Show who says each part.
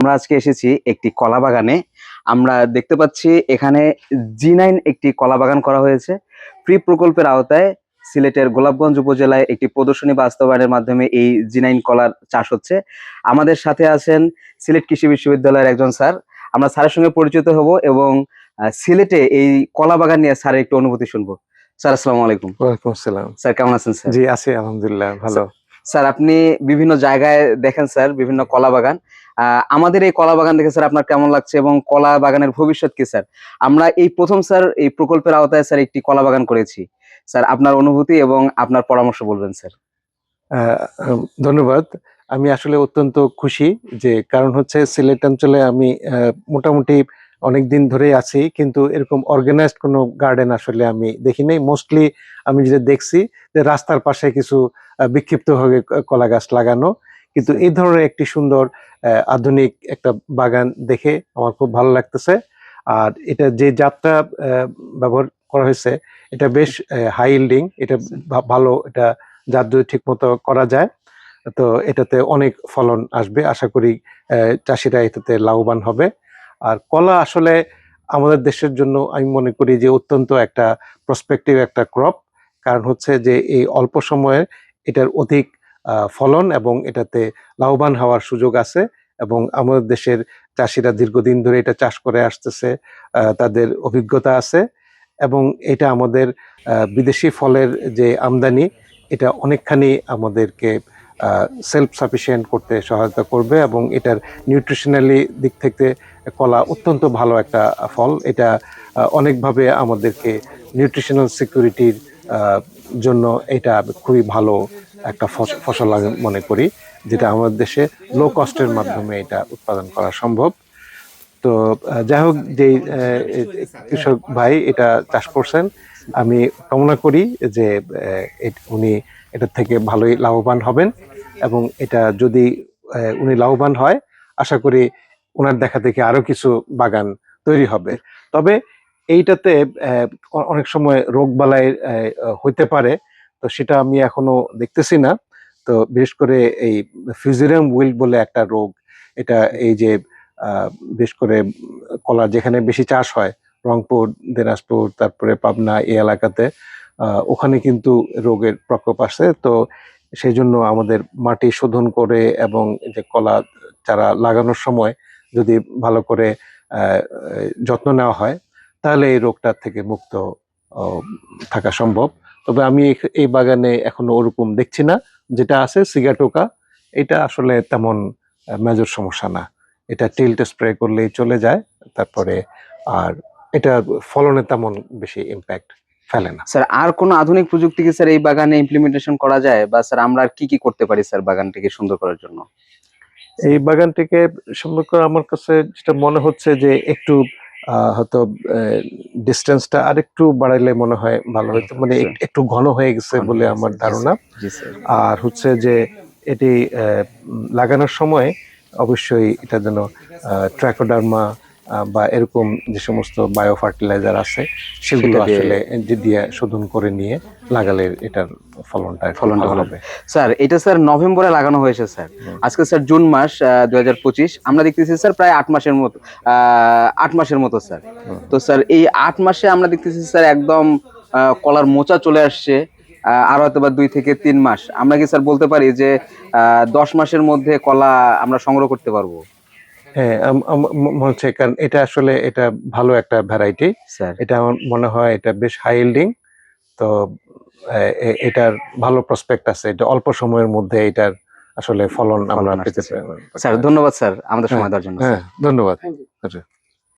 Speaker 1: আমরা আজকে এসেছি একটি কলা বাগানে। আমরা দেখতে পাচ্ছি এখানে জি নাইন একটি কলা বাগান করা হয়েছে। প্রি প্রকল্পের আওতায় সিলেটের গোলাপগঞ্জ উপজেলায় একটি প্রদর্শনী বাস্তবায়নের মাধ্যমে এই জি নাইন কলার চাষ হচ্ছে। আমাদের সাথে আছেন সিলেট কৃষি বিশ্ববিদ্যালয়ের একজন স্যার। আমরা স্যারের সঙ্গে পরিচিত হব এবং সিলেটে এই কলা বাগান নিয়ে স্যারের একটু অনুভূতি শুনব। স্যার আসসালামু আলাইকুম।
Speaker 2: ওয়ালাইকুম আসসালাম।
Speaker 1: স্যার কেমন আছেন স্যার?
Speaker 2: জি আছি আলহামদুলিল্লাহ ভালো।
Speaker 1: স্যার, আপনি বিভিন্ন জায়গায় দেখেন স্যার, বিভিন্ন কলা বাগান। আমাদের এই কলা বাগান দেখে স্যার আপনার কেমন লাগছে এবং কলা বাগানের ভবিষ্যৎ কি, স্যার? আমরা এই প্রথম, স্যার, এই প্রকল্পের আওতায়, স্যার, একটি কলা বাগান করেছি। স্যার, আপনার অনুভূতি এবং আপনার পরামর্শ বলবেন, স্যার।
Speaker 2: ধন্যবাদ। আমি আসলে অত্যন্ত খুশি যে, কারণ হচ্ছে সিলেট অঞ্চলে আমি মোটামুটি অনেক দিন ধরেই আছি কিন্তু এরকম অর্গানাইজড কোনো গার্ডেন আসলে আমি দেখি নাই। মোস্টলি আমি যেটা দেখছি যে রাস্তার পাশে কিছু বিক্ষিপ্তভাবে কলা গাছ লাগানো। কিন্তু এই ধরনের একটি সুন্দর আধুনিক একটা বাগান দেখে আমার খুব ভালো লাগতেছে। আর এটা যে আহ, ব্যবহার করা হয়েছে এটা বেশ হাই ইল্ডিং এটা ভালো এটা জাত যদি ঠিক মতো করা যায় তো এটাতে অনেক ফলন আসবে। আশা করি চাষিরা এটাতে লাভবান হবে। আর কলা আসলে আমাদের দেশের জন্য আমি মনে করি যে অত্যন্ত একটা প্রসপেক্টিভ একটা ক্রপ কারণ হচ্ছে যে এই অল্প সময়ে এটার অধিক ফলন এবং এটাতে লাভবান হওয়ার সুযোগ আছে এবং আমাদের দেশের চাষিরা দীর্ঘদিন ধরে এটা চাষ করে আসতেছে তাদের অভিজ্ঞতা আছে এবং এটা আমাদের বিদেশি ফলের যে আমদানি, এটা অনেকখানি আমাদেরকে সেলফ সাফিসিয়েন্ট করতে সহায়তা করবে এবং এটার নিউট্রিশনালি দিক থেকে কলা অত্যন্ত ভালো একটা ফল। এটা অনেকভাবে আমাদেরকে নিউট্রিশনাল সিকিউরিটির জন্য এটা খুবই ভালো একটা ফসল মনে করি, যেটা আমাদের দেশে লো কস্টের মাধ্যমে এটা উৎপাদন করা সম্ভব। তো যাই হোক যে কৃষক ভাই এটা চাষ করছেন, আমি কামনা করি যে উনি এটার থেকে ভালোই লাভবান হবেন। এবং এটা যদি উনি লাভবান হয়, আশা করি ওনার দেখা দেখে আরও কিছু বাগান তৈরি হবে। তবে এইটাতে অনেক সময় রোগ বালাই হইতে পারে, তো সেটা আমি এখনও দেখতেছি না। তো বিশেষ করে এই ফিউজিরাম উইল বলে একটা রোগ, এটা এই যে বিশেষ করে কলা যেখানে বেশি চাষ হয়, রংপুর, দিনাজপুর, তারপরে পাবনা এই এলাকাতে ওখানে কিন্তু রোগের প্রকোপ আছে তো সেই জন্য আমাদের মাটি শোধন করে এবং যে কলা চারা লাগানোর সময় যদি ভালো করে যত্ন নেওয়া হয়, তাহলে এই রোগটার থেকে মুক্ত থাকা সম্ভব। তবে আমি এই বাগানে এখনও ওরকম দেখছি না। যেটা আছে সিগাটোকা, এটা আসলে তেমন মেজর সমস্যা না। এটা টিল্ট স্প্রে করলেই চলে যায়, তারপরে আর এটা ফলনে তেমন বেশি ইম্প্যাক্ট ফেলে না।
Speaker 1: স্যার আর কোনো আধুনিক প্রযুক্তি কি স্যার এই বাগানে ইমপ্লিমেন্টেশন করা যায়? বা স্যার আমরা আর কি কি করতে পারি স্যার বাগানটিকে সুন্দর করার জন্য?
Speaker 2: এই বাগানটিকে সুন্দর করে আমার কাছে যেটা মনে হচ্ছে যে একটু আহ, হয়তো ডিস্টেন্সটা আরেকটু বাড়াইলে মনে হয় ভালো হতো মানে একটু ঘন হয়ে গেছে বলে আমার ধারণা। আর হচ্ছে যে এটি আহ, লাগানোর সময় অবশ্যই এটা যেন ট্র্যাকোডার্মা বা এরকম যে সমস্ত বায়ো ফার্টিলাইজার আছে সেগুলো আসলে দিয়ে শোধন করে নিয়ে লাগালে এটার ফলনটা
Speaker 1: ফলনটা
Speaker 2: হবে।
Speaker 1: স্যার এটা স্যার নভেম্বরে লাগানো হয়েছে স্যার। আজকে স্যার জুন মাস দুই হাজার পঁচিশ। আমরা দেখতেছি স্যার প্রায় আট মাসের মতো আট মাসের মতো স্যার। তো স্যার এই আট মাসে আমরা দেখতেছি স্যার একদম কলার মোচা চলে আসছে আর হয়তো বা দুই থেকে তিন মাস। আমরা কি স্যার বলতে পারি যে আহ, দশ মাসের মধ্যে কলা আমরা সংগ্রহ করতে পারব?
Speaker 2: হ্যাঁ আম- আম- মনে হচ্ছে কারণ এটা আসলে এটা ভালো একটা ভ্যারাইটি
Speaker 1: স্যার।
Speaker 2: এটা আমার মনে হয় এটা বেশ হাই ইল্ডিং তো এটার ভালো প্রসপেক্ট আছে। এটা অল্প সময়ের মধ্যে এটার আসলে ফলন আমরা পেতে পারি
Speaker 1: স্যার ধন্যবাদ স্যার আমাদের সময়
Speaker 2: হ্যাঁ,
Speaker 1: দেওয়ার জন্য
Speaker 2: হ্যাঁ ধন্যবাদ। আচ্ছা।